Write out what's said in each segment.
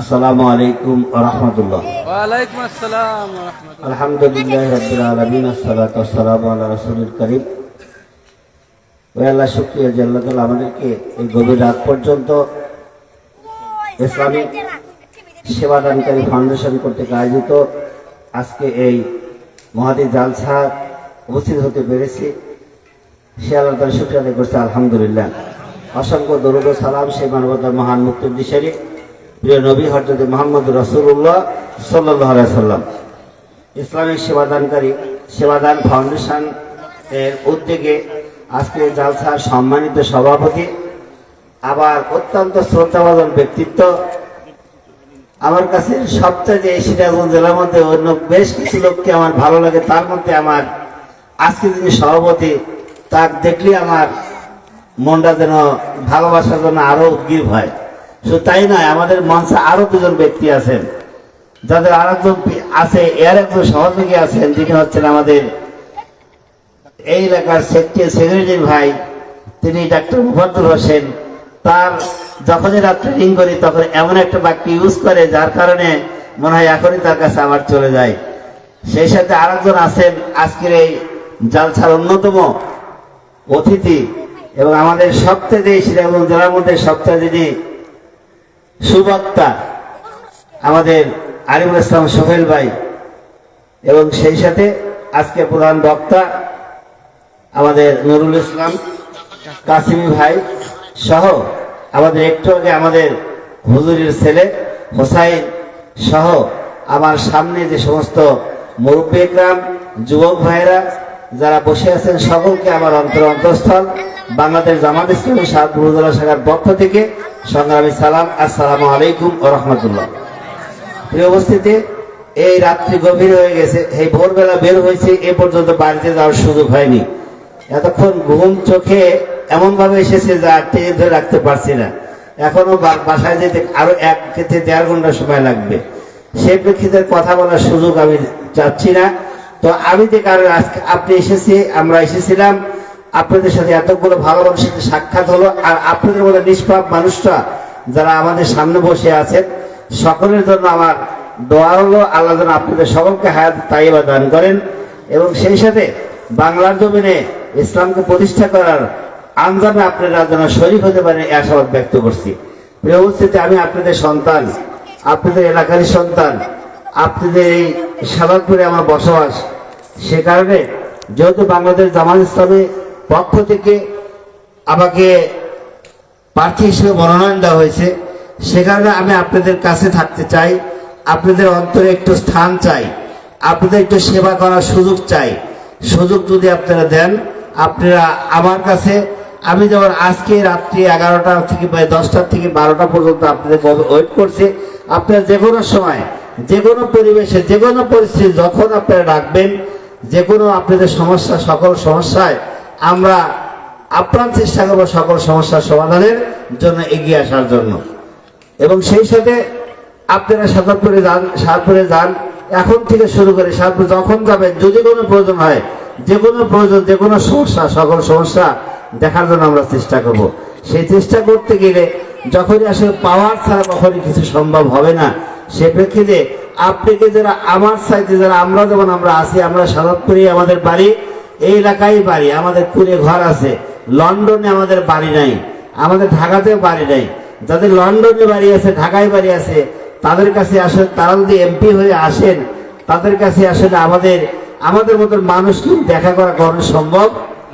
আসসালামু আলাইকুম রহমতুল্লাহ। আলহামদুলিল্লাহ রবিল আলমিন আসসালাতু ওয়াসসালামু আলা রাসূলিল কারীম। ওই আল্লাহ শুকরিয়া জাল্লাহ আমাদেরকে এই গভীর রাত পর্যন্ত ইসলামিক সেবাদানকারী ফাউন্ডেশন কর্তৃক আয়োজিত আজকে এই মহাদি জালসা উপস্থিত হতে পেরেছি। সে আল্লাহ শুক্রিয়া করছে আলহামদুলিল্লাহ। অসংখ্য দরুদ ও সালাম সেই মানবতার মহান মুক্তিদিশারী প্রিয় নবী হজরত মোহাম্মদ রসুল্লাহ সাল্লাহ সাল্লাম ইসলামিক সেবাদানকারী, সেবাদান ফাউন্ডেশন এর উদ্যোগে আজকে জালসার সম্মানিত সভাপতি, আবার অত্যন্ত শ্রদ্ধাভাজন ব্যক্তিত্ব। আমার কাছে সবচেয়ে এই সিরাজগঞ্জ জেলার মধ্যে অন্য বেশ কিছু লোককে আমার ভালো লাগে, তার মধ্যে আমার আজকে যিনি সভাপতি তার দেখলে আমার মনটা যেন ভালোবাসার জন্য আরও উদ্গীর হয়। শুধু তাই নয়, আমাদের মঞ্চে আরও দুজন ব্যক্তি আছেন। যাদের আর একজন আছে, এর একজন সহযোগী আছেন, যিনি হচ্ছেন আমাদের এই এলাকার সেক্রেটারি ভাই, তিনি ডাক্তার মুফাদ্দুল হোসেন। তার যখনই রাত্রে রিং করি, তখন এমন একটা বাক্য ইউজ করে, যার কারণে মনে হয় এখনই তার কাছে আবার চলে যায়। সেই সাথে আরেকজন আছেন, আজকের এই জালসার অন্যতম অতিথি এবং আমাদের সবচেয়ে যে সিরাজগঞ্জ জেলার মধ্যে সবচেয়ে যিনি সুবক্তা আমাদের আলিমুল ইসলাম সোহেল ভাই এবং সেই সাথে আজকে প্রধান বক্তা আমাদের নুরুল ইসলাম কাসিমি ভাই সহ আমাদের একটু আগে আমাদের হুজুরের ছেলে হোসাইন সহ আমার সামনে যে সমস্ত মুরব্বী গ্রাম যুবক ভাইরা যারা বসে আছেন, সকলকে আমার অন্তর অন্তঃস্থল বাংলাদেশ জামাত ইসলামী সাত শাখার পক্ষ থেকে সংগ্রামী সালাম, আসসালামু আলাইকুম ও রহমতুল্লাহ। প্রিয় উপস্থিতি, এই রাত্রি গভীর হয়ে গেছে, এই ভোরবেলা বের হয়েছে, এ পর্যন্ত বাড়িতে যাওয়ার সুযোগ হয়নি। এতক্ষণ ঘুম চোখে এমন ভাবে এসেছে যা টেনে ধরে রাখতে পারছি না। এখনও বাসায় যেতে আরও এক থেকে দেড় ঘণ্টা সময় লাগবে। সে প্রেক্ষিতে কথা বলার সুযোগ আমি চাচ্ছি না। তো আমি যে কারণে আজকে আপনি এসেছি, আমরা এসেছিলাম আপনাদের সাথে এতগুলো ভালো মানুষের সাথে সাক্ষাৎ হলো, আর আপনাদের মতো নিষ্পাপ মানুষরা যারা আমাদের সামনে বসে আছেন, সকলের জন্য আমার দোয়া হলো, আল্লাহ যেন আপনাদের সকলকে হায়াত তাইবা দান করেন। এবং সেই সাথে বাংলার জমিনে ইসলামকে প্রতিষ্ঠা করার আঞ্জামে আপনারা যেন শরীর হতে পারেন এই আশাবাদ ব্যক্ত করছি। প্রিয় উপস্থিতি, আমি আপনাদের সন্তান, আপনাদের এলাকারই সন্তান, আপনাদের এই সাদাতপুরে আমার বসবাস। সে কারণে যেহেতু বাংলাদেশ জামাত ইসলামী পক্ষ থেকে আমাকে প্রার্থী হিসেবে মনোনয়ন দেওয়া হয়েছে। সে কারণে আমি আপনাদের কাছে থাকতে চাই। আপনাদের অন্তরে একটু স্থান চাই। আপনাদের একটু সেবা করার সুযোগ চাই। সুযোগ যদি আপনারা দেন, আপনারা আমার কাছে, আমি যেমন আজকে রাত্রি এগারোটা থেকে দশটার থেকে বারোটা পর্যন্ত আপনাদের ওয়েট করছি। আপনারা যে কোনো সময়, যে কোনো পরিবেশে, যে কোনো পরিস্থিতি যখন আপনারা ডাকবেন, যে কোনো আপনাদের সমস্যা, সকল সমস্যায় আমরা আপ্রাণ চেষ্টা করব সকল সমস্যার সমাধানের জন্য এগিয়ে আসার জন্য। এবং সেই সাথে আপনারা সাতারপুরে যান সাতপুরে যান। এখন থেকে শুরু করে সাতপুর যখন যাবেন, যদি কোনো প্রয়োজন হয়, যে কোনো প্রয়োজন, যে কোনো সমস্যা, সকল সমস্যা দেখার জন্য আমরা চেষ্টা করব। সেই চেষ্টা করতে গেলে যখনই আসলে পাওয়ার ছাড়া কখনই কিছু সম্ভব হবে না। সে প্রেক্ষিতে আপনাকে যারা আমার সাইতে যারা আমরা যেমন আমরা আছি, আমরা সাদাতপুরে আমাদের বাড়ি এই এলাকায় বাড়ি আমাদের কুড়ে ঘর আছে। লন্ডনে আমাদের বাড়ি নাই। আমাদের ঢাকাতেও বাড়ি নাই। যাদের লন্ডনে বাড়ি আছে ঢাকায় বাড়ি আছে তাদের কাছে আসলে তারা যদি এমপি হয়ে আসেন তাদের কাছে আসলে আমাদের আমাদের মতন মানুষ মানুষকে দেখা করা কখনো সম্ভব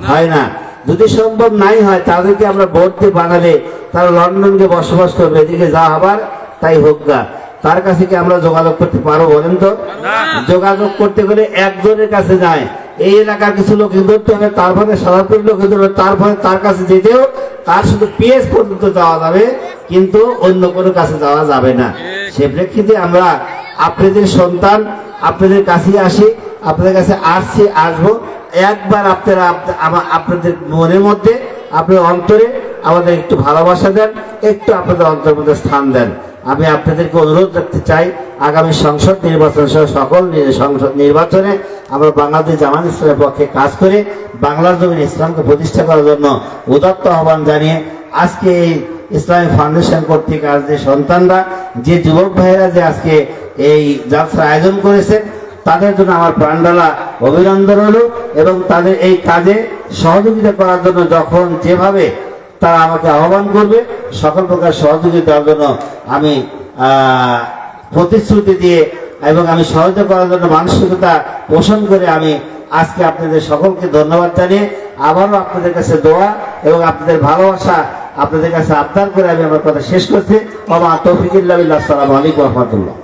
হয় না? যদি সম্ভব নাই হয় তাদেরকে আমরা ভোট দিয়ে বানালে তারা লন্ডনকে বসবাস করবে। এদিকে যা হবার তাই হোক গা। তার কাছে কি আমরা যোগাযোগ করতে পারব বলেন তো? যোগাযোগ করতে গেলে একজনের কাছে যায়। এই এলাকার কিছু লোক ধরতে হবে তারপরে সাধারণ লোক ধরতে হবে তারপরে তার কাছে যেতেও তার শুধু পিএস পর্যন্ত যাওয়া যাবে, কিন্তু অন্য কোনো কাছে যাওয়া যাবে না। সে প্রেক্ষিতে আমরা আপনাদের সন্তান, আপনাদের কাছে আসি, আপনাদের কাছে আসছি, আসব। একবার আপনারা আপনাদের মনের মধ্যে আপনার অন্তরে আমাদের একটু ভালোবাসা দেন, একটু আপনাদের অন্তরের মধ্যে স্থান দেন। আমি আপনাদেরকে অনুরোধ রাখতে চাই, আগামী সংসদ নির্বাচন সহ সকল সংসদ নির্বাচনে আমরা বাংলাদেশ জামাত ইসলামের পক্ষে কাজ করে বাংলার জমিন ইসলামকে প্রতিষ্ঠা করার জন্য উদাত্ত আহ্বান জানিয়ে আজকে এই ইসলামী ফাউন্ডেশন কর্তৃক আজ যে সন্তানরা, যে যুবক ভাইয়েরা যে আজকে এই জালসার আয়োজন করেছেন তাদের জন্য আমার প্রাণডালা অভিনন্দন হলো এবং তাদের এই কাজে সহযোগিতা করার জন্য যখন যেভাবে তারা আমাকে আহ্বান করবে, সকল প্রকার সহযোগিতা দেওয়ার জন্য আমি প্রতিশ্রুতি দিয়ে এবং আমি সহায়তা করার জন্য মানসিকতা পোষণ করে আমি আজকে আপনাদের সকলকে ধন্যবাদ জানিয়ে আবারও আপনাদের কাছে দোয়া এবং আপনাদের ভালোবাসা আপনাদের কাছে আবদার করে আমি আমার কথা শেষ করছি। বাবা তৌফিকুল্লাহ আসসালামু আলাইকুম রহমতুল্লাহ।